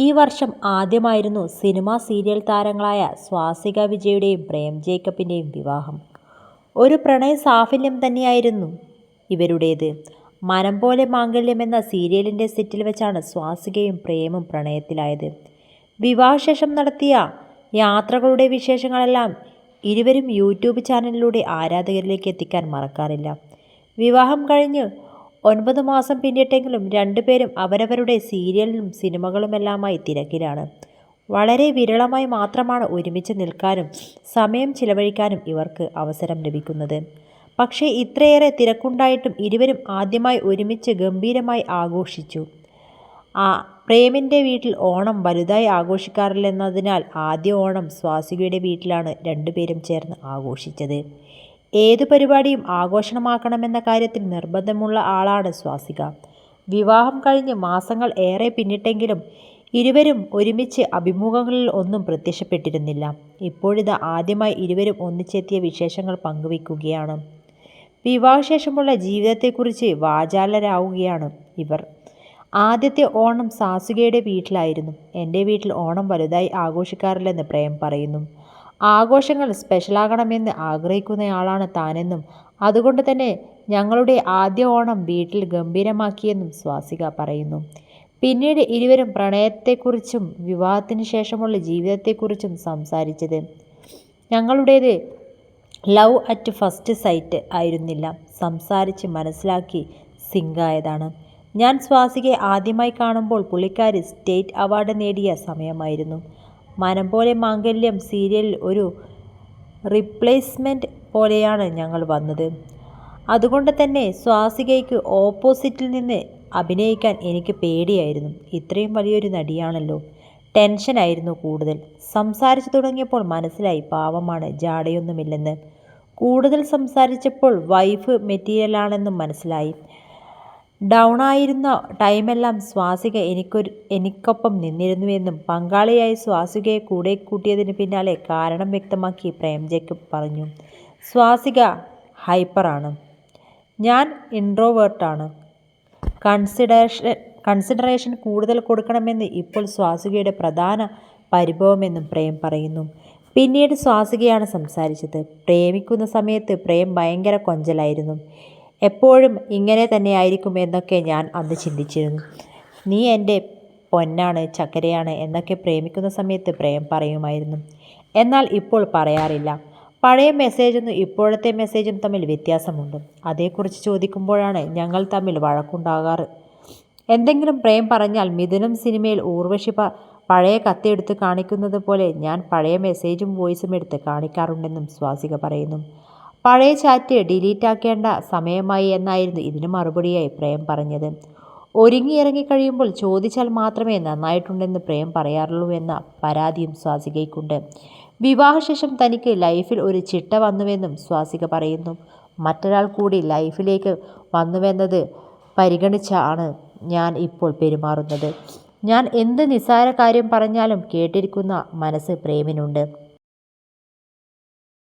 ഈ വർഷം ആദ്യമായിരുന്നു cinema serial താരങ്ങളായ സ്വാസിക വിജയുടെയും പ്രേം ജേക്കബിന്റെയും വിവാഹം. ഒരു പ്രണയ സാഫല്യം തന്നെയായിരുന്നു ഇവരുടേത്. മനം പോലെ മാംഗല്യം എന്ന സീരിയലിന്റെ സെറ്റിൽ വെച്ചാണ് സ്വാസികയും പ്രേമും പ്രണയത്തിലായത്. വിവാഹശേഷം നടത്തിയ യാത്രകളുടെ വിശേഷങ്ങളെല്ലാം ഇരുവരും യൂട്യൂബ് ചാനലിലൂടെ ആരാധകരിലേക്ക് എത്തിക്കാൻ മറക്കാറില്ല. വിവാഹം കഴിഞ്ഞ് ഒൻപത് മാസം പിന്നിട്ടെങ്കിലും രണ്ടുപേരും അവരവരുടെ സീരിയലിലും സിനിമകളുമെല്ലാമായി തിരക്കിലാണ്. വളരെ വിരളമായി മാത്രമാണ് ഒരുമിച്ച് നിൽക്കാനും സമയം ചിലവഴിക്കാനും ഇവർക്ക് അവസരം ലഭിക്കുന്നത്. പക്ഷേ ഇത്രയേറെ തിരക്കുണ്ടായിട്ടും ഇരുവരും ആദ്യമായി ഒരുമിച്ച് ഗംഭീരമായി ആഘോഷിച്ചു. ആ പ്രേമിന്റെ വീട്ടിൽ ഓണം വലുതായി ആഘോഷിക്കാറില്ലെന്നതിനാൽ ആദ്യ ഓണം സ്വാസികയുടെ വീട്ടിലാണ് രണ്ടുപേരും ചേർന്ന് ആഘോഷിച്ചത്. ഏതു പരിപാടിയും ആഘോഷമാക്കണമെന്ന കാര്യത്തിൽ നിർബന്ധമുള്ള ആളാണ് സ്വാസിക. വിവാഹം കഴിഞ്ഞ് മാസങ്ങൾ ഏറെ പിന്നിട്ടെങ്കിലും ഇരുവരും ഒരുമിച്ച് അഭിമുഖങ്ങളിൽ ഒന്നും പ്രത്യക്ഷപ്പെട്ടിരുന്നില്ല. ഇപ്പോഴിത് ആദ്യമായി ഇരുവരും ഒന്നിച്ചെത്തിയ വിശേഷങ്ങൾ പങ്കുവയ്ക്കുകയാണ്. വിവാഹശേഷമുള്ള ജീവിതത്തെക്കുറിച്ച് വാചാലരാവുകയാണ് ഇവർ. ആദ്യത്തെ ഓണം സാസുകയുടെ വീട്ടിലായിരുന്നു. എന്റെ വീട്ടിൽ ഓണം വലുതായി ആഘോഷിക്കാറില്ലെന്ന് പ്രേം പറയുന്നു. ആഘോഷങ്ങൾ സ്പെഷ്യലാകണമെന്ന് ആഗ്രഹിക്കുന്നയാളാണ് താനെന്നും അതുകൊണ്ട് തന്നെ ഞങ്ങളുടെ ആദ്യ ഓണം വീട്ടിൽ ഗംഭീരമാക്കിയെന്നും സ്വാസിക പറയുന്നു. പിന്നീട് ഇരുവരും പ്രണയത്തെക്കുറിച്ചും വിവാഹത്തിന് ശേഷമുള്ള ജീവിതത്തെക്കുറിച്ചും സംസാരിച്ചത് ഞങ്ങളുടേത് ലവ് അറ്റ് ഫസ്റ്റ് സൈറ്റ് ആയിരുന്നില്ല. സംസാരിച്ച് മനസ്സിലാക്കി സിങ്കായതാണ്. ഞാൻ സ്വാസികയെ ആദ്യമായി കാണുമ്പോൾ പുള്ളിക്കാരി സ്റ്റേറ്റ് അവാർഡ് നേടിയ സമയമായിരുന്നു. മനം പോലെ മാംഗല്യം സീരിയലിൽ ഒരു റിപ്ലേസ്മെന്റ് പോലെയാണ് ഞങ്ങൾ വന്നത്. അതുകൊണ്ട് തന്നെ സ്വാസികയ്ക്ക് ഓപ്പോസിറ്റിൽ നിന്ന് അഭിനയിക്കാൻ എനിക്ക് പേടിയായിരുന്നു. ഇത്രയും വലിയൊരു നടിയാണല്ലോ. ടെൻഷനായിരുന്നു കൂടുതൽ. സംസാരിച്ചു തുടങ്ങിയപ്പോൾ മനസ്സിലായി പാവമാണ് ജാടയൊന്നുമില്ലെന്ന്. കൂടുതൽ സംസാരിച്ചപ്പോൾ വൈഫ് മെറ്റീരിയലാണെന്നും മനസ്സിലായി. ഡൗൺ ആയിരുന്ന ടൈമെല്ലാം സ്വാസിക എനിക്കൊരു എനിക്കൊപ്പം നിന്നിരുന്നുവെന്നും പങ്കാളിയായി സ്വാസികയെ കൂടെ കൂട്ടിയതിന് പിന്നാലെ കാരണം വ്യക്തമാക്കി പ്രേം ജേക്കബ് പറഞ്ഞു. സ്വാസിക ഹൈപ്പറാണ്. ഞാൻ ഇൻട്രോവേർട്ടാണ്. കൺസിഡറേഷൻ കൺസിഡറേഷൻ കൂടുതൽ കൊടുക്കണമെന്ന് ഇപ്പോൾ സ്വാസികയുടെ പ്രധാന പരിഭവമെന്നും പ്രേം പറയുന്നു. പിന്നീട് സ്വാസികയാണ് സംസാരിച്ചത്. പ്രേമിക്കുന്ന സമയത്ത് പ്രേം ഭയങ്കര കൊഞ്ചലായിരുന്നു. എപ്പോഴും ഇങ്ങനെ തന്നെ ആയിരിക്കും എന്നൊക്കെ ഞാൻ അന്ന് ചിന്തിച്ചിരുന്നു. നീ എന്റെ പൊന്നാണ് ചക്കരയാണ് എന്നൊക്കെ പ്രേമിക്കുന്ന സമയത്ത് പ്രേം പറയുമായിരുന്നു. എന്നാൽ ഇപ്പോൾ പറയാറില്ല. പഴയ മെസ്സേജും ഇപ്പോഴത്തെ മെസ്സേജും തമ്മിൽ വ്യത്യാസമുണ്ട്. അതേക്കുറിച്ച് ചോദിക്കുമ്പോഴാണ് ഞങ്ങൾ തമ്മിൽ വഴക്കുണ്ടാകാറ്. എന്തെങ്കിലും പ്രേം പറഞ്ഞാൽ മിഥുനം സിനിമയിൽ ഊർവശി പഴയ കത്തെടുത്ത് കാണിക്കുന്നത് പോലെ ഞാൻ പഴയ മെസ്സേജും വോയിസും എടുത്ത് കാണിക്കാറുണ്ടെന്നും സ്വാസിക പറയുന്നു. പഴയ ചാറ്റ് ഡിലീറ്റ് ആക്കേണ്ട സമയമായി എന്നായിരുന്നു ഇതിന് മറുപടിയായി പ്രേം പറഞ്ഞത്. ഒരുങ്ങി ഇറങ്ങിക്കഴിയുമ്പോൾ ചോദിച്ചാൽ മാത്രമേ നന്നായിട്ടുണ്ടെന്ന് പ്രേം പറയാറുള്ളൂ എന്ന പരാതിയും സ്വാസികയ്ക്കുണ്ട്. വിവാഹശേഷം തനിക്ക് ലൈഫിൽ ഒരു ചിട്ട വന്നുവെന്നും സ്വാസിക പറയുന്നു. മറ്റൊരാൾ കൂടി ലൈഫിലേക്ക് വന്നുവെന്നത് പരിഗണിച്ചാണ് ഞാൻ ഇപ്പോൾ പെരുമാറുന്നത്. ഞാൻ എന്ത് നിസ്സാര കാര്യം പറഞ്ഞാലും കേട്ടിരിക്കുന്ന മനസ്സ് പ്രേമിനുണ്ട്.